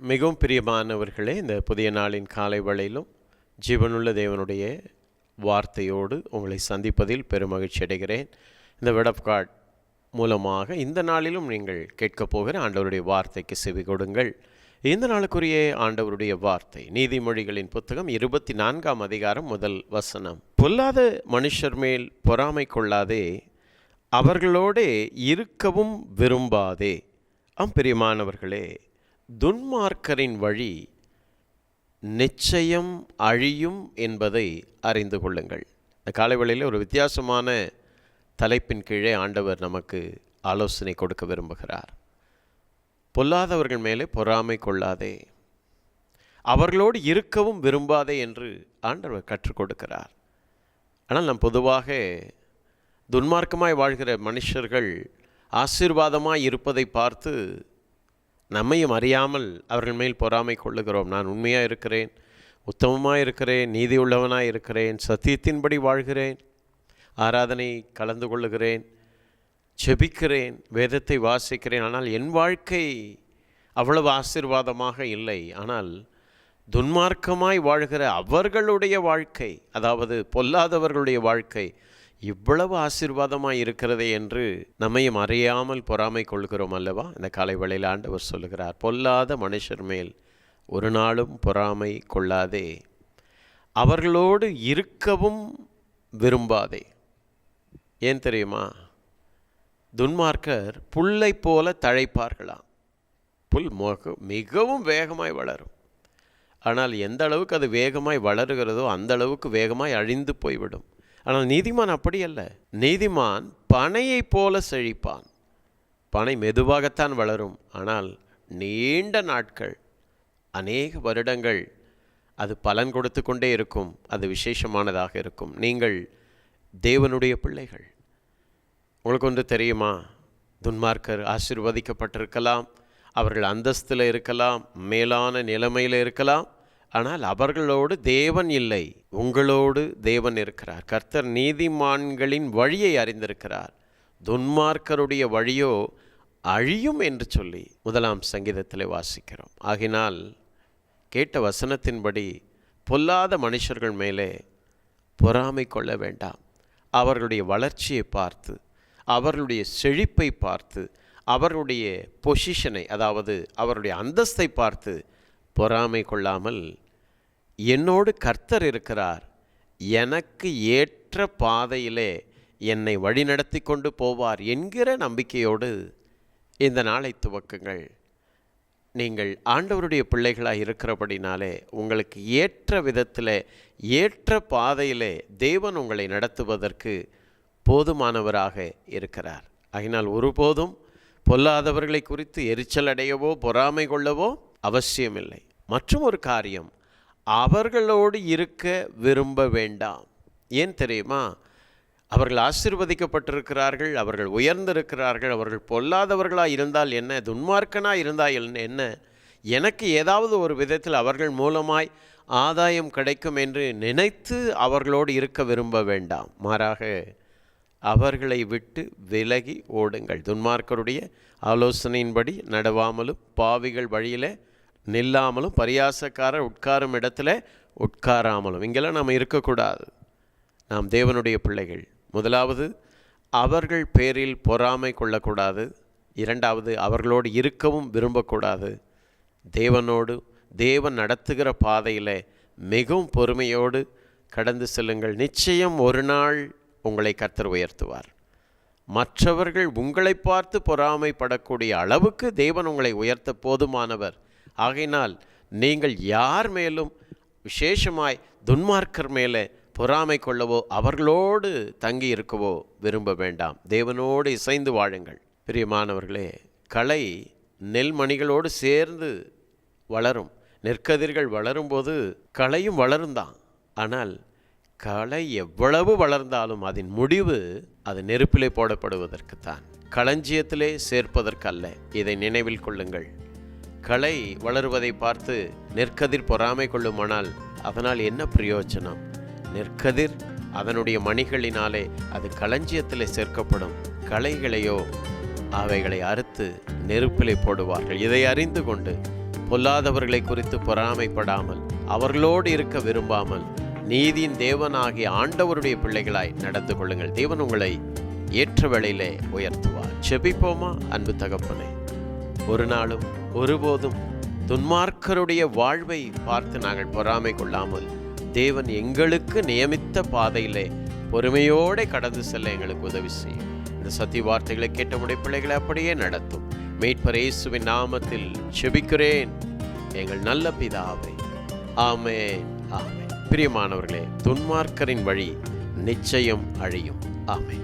மிகவும் பிரியமானவர்களே இந்த புதிய நாளின் காலை வேளையிலும் ஜீவனுள்ள தேவனுடைய வார்த்தையோடு உங்களை சந்திப்பதில் பெருமகிழ்ச்சி அடைகிறேன். இந்த வெட் ஆஃப் காட் மூலமாக இந்த நாளிலும் நீங்கள் கேட்கப் போகிற ஆண்டவருடைய வார்த்தைக்கு செவி கொடுங்கள். இந்த நாளுக்குரிய ஆண்டவருடைய வார்த்தை நீதிமொழிகளின் புத்தகம் இருபத்தி நான்காம் அதிகாரம் முதல் வசனம். பொல்லாத மனுஷர் மேல் பொறாமை கொள்ளாதே அவர்களோடே இருக்கவும் விரும்பாதே. அம்பிரியமானவர்களே துன்மார்க்கரின் வழி நிச்சயம் அழியும் என்பதை அறிந்து கொள்ளுங்கள். இந்த காலைவேளையில் ஒரு வித்தியாசமான தலைப்பின் கீழே ஆண்டவர் நமக்கு ஆலோசனை கொடுக்க விரும்புகிறார். பொல்லாதவர்கள் மேலே பொறாமை கொள்ளாதே. அவர்களோடு இருக்கவும் விரும்பாதே என்று ஆண்டவர் கற்றுக் கொடுக்கிறார். ஆனால் நாம் பொதுவாக துன்மார்க்கமாய் வாழ்கிற மனுஷர்கள் ஆசீர்வாதமாய் இருப்பதை பார்த்து நம்மையும் அறியாமல் அவர்கள் மேல் பொறாமை கொள்ளுகிறோம். நான் உண்மையாக இருக்கிறேன் உத்தமமாக இருக்கிறேன் நீதி உள்ளவனாக இருக்கிறேன் சத்தியத்தின்படி வாழ்கிறேன் ஆராதனை கலந்து கொள்ளுகிறேன் செபிக்கிறேன் வேதத்தை வாசிக்கிறேன். ஆனால் என் வாழ்க்கை அவ்வளவு ஆசீர்வாதமாக இல்லை. ஆனால் துன்மார்க்கமாய் வாழ்கிற அவர்களுடைய வாழ்க்கை அதாவது பொல்லாதவர்களுடைய வாழ்க்கை இவ்வளவு ஆசீர்வாதமாக இருக்கிறதே என்று நம்மையும் அறியாமல் பொறாமை கொள்கிறோம் அல்லவா? இந்த காலை வேளையில் ஆண்டவர் சொல்லுகிறார் பொல்லாத மனுஷர் மேல் ஒரு நாளும் பொறாமை கொள்ளாதே. அவர்களோடு இருக்கவும் விரும்பாதே. ஏன் தெரியுமா? துன்மார்க்கர் புல்லை போல தழைப்பார்களாம். புல் மிகவும் வேகமாய் வளரும். ஆனால் எந்த அளவுக்கு அது வேகமாய் வளருகிறதோ அந்த அளவுக்கு வேகமாய் அழிந்து போய்விடும். ஆனால் நீதிமான் அப்படி அல்ல. நீதிமான் பனையைப் போல செழிப்பான். பனை மெதுவாகத்தான் வளரும். ஆனால் நீண்ட நாட்கள் அநேக வருடங்கள் அது பலன் கொடுத்து கொண்டே இருக்கும். அது விசேஷமானதாக இருக்கும். நீங்கள் தேவனுடைய பிள்ளைகள். உங்களுக்கு ஒன்று தெரியுமா? துன்மார்க்கர் ஆசிர்வதிக்கப்பட்டிருக்கலாம். அவர்கள் அந்தஸ்தில் இருக்கலாம். மேலான நிலைமையில் இருக்கலாம். ஆனால் அவர்களோடு தேவன் இல்லை. உங்களோடு தேவன் இருக்கிறார். கர்த்தர் நீதிமான்களின் வழியை அறிந்திருக்கிறார். துன்மார்க்கருடைய வழியோ அழியும் என்று சொல்லி முதலாம் சங்கீதத்தில் வாசிக்கிறோம். ஆகினால் கேட்ட வசனத்தின்படி பொல்லாத மனுஷர்கள் மேலே பொறாமை கொள்ள வேண்டாம். அவர்களுடைய வளர்ச்சியை பார்த்து அவர்களுடைய செழிப்பை பார்த்து அவர்களுடைய பொசிஷனை அதாவது அவருடைய அந்தஸ்தை பார்த்து பொறாமை கொள்ளாமல் என்னோடு கர்த்தர் இருக்கிறார் எனக்கு ஏற்ற பாதையிலே என்னை வழிநடத்தி கொண்டு போவார் என்கிற நம்பிக்கையோடு இந்த நாளை துவக்குங்கள். நீங்கள் ஆண்டவருடைய பிள்ளைகளாக இருக்கிறபடினாலே உங்களுக்கு ஏற்ற விதத்தில் ஏற்ற பாதையிலே தேவன் உங்களை நடத்துவதற்கு போதுமானவராக இருக்கிறார். அதனால் ஒருபோதும் பொல்லாதவர்களை குறித்து எரிச்சல் அடையவோ பொறாமை கொள்ளவோ அவசியமில்லை. மற்றும் ஒரு காரியம் அவர்களோடு இருக்க விரும்ப வேண்டாம். ஏன் தெரியுமா? அவர்கள் ஆசிர்வதிக்கப்பட்டிருக்கிறார்கள் அவர்கள் உயர்ந்திருக்கிறார்கள் அவர்கள் பொல்லாதவர்களாக இருந்தால் என்ன துன்மார்க்கனாக இருந்தால் என்ன? எனக்கு ஏதாவது ஒரு விதத்தில் அவர்கள் மூலமாய் ஆதாயம் கிடைக்கும் என்று நினைத்து அவர்களோடு இருக்க விரும்ப வேண்டாம். மாறாக அவர்களை விட்டு விலகி ஓடுங்கள். துன்மார்க்கருடைய ஆலோசனையின்படி நடவாமலும் பாவிகள் வழியிலே நில்லாமலும் பரியாசக்காரர் உட்காரும் இடத்துல உட்காராமலும். இங்கெல்லாம் நாம் இருக்கக்கூடாது. நாம் தேவனுடைய பிள்ளைகள். முதலாவது அவர்கள் பேரில் பொறாமை கொள்ளக்கூடாது. இரண்டாவது அவர்களோடு இருக்கவும் விரும்பக்கூடாது. தேவனோடு தேவன் நடத்துகிற பாதையில் மிகவும் பொறுமையோடு கடந்து செல்லுங்கள். நிச்சயம் ஒரு நாள் உங்களை கர்த்தர் உயர்த்துவார். மற்றவர்கள் உங்களை பார்த்து பொறாமைப்படக்கூடிய அளவுக்கு தேவன் உங்களை உயர்த்த போதுமானவர். ஆகையினால் நீங்கள் யார் மேலும் விசேஷமாய் துன்மார்க்கர் மேலே பொறாமை கொள்ளவோ அவர்களோடு தங்கி இருக்கவோ விரும்ப வேண்டாம். தேவனோடு இசைந்து வாழுங்கள். பிரியமானவர்களே கலை நெல்மணிகளோடு சேர்ந்து வளரும். நெற்கதிர்கள் வளரும்போது களையும் வளருந்தான் ஆனால் களை எவ்வளவு வளர்ந்தாலும் அதன் முடிவு அது நெருப்பிலே போடப்படுவதற்குத்தான். களஞ்சியத்திலே சேர்ப்பதற்கல்ல. இதை நினைவில் கொள்ளுங்கள். களை வளருவதை பார்த்து நெற்கதிர் பொறாமை கொள்ளுமானால் அதனால் என்ன பிரயோஜனம்? நெற்கதிர் அதனுடைய மணிகளினாலே அது களஞ்சியத்தில் சேர்க்கப்படும் களைகளையோ அவைகளை அறுத்து நெருப்பிலே போடுவார்கள். இதை அறிந்து கொண்டு பொல்லாதவர்களை குறித்து பொறாமைப்படாமல் அவர்களோடு இருக்க விரும்பாமல் நீதியின் தேவனாகிய ஆண்டவருடைய பிள்ளைகளாய் நடந்து கொள்ளுங்கள். தேவன் உங்களை ஏற்ற வேளையிலே உயர்த்துவார். செபிப்போமா? அன்பு தகப்பனே. ஒரு நாளும் ஒருபோதும் துன்மார்க்கருடைய வாழ்வை பார்த்து நாங்கள் பொறாமை கொள்ளாமல் தேவன் எங்களுக்கு நியமித்த பாதையிலே பொறுமையோடு கடந்து செல்ல எங்களுக்கு உதவி செய்யும். இந்த சத்திய வார்த்தைகளை கேட்ட உடைய பிள்ளைகளை அப்படியே நடத்தும். மீட்பர் இயேசுவின் நாமத்தில் செபிக்கிறேன். எங்கள் நல்ல பிதாவை. ஆமே ஆமே பிரியமானவர்களே துன்மார்க்கரின் வழி நிச்சயம் அழியும். ஆமே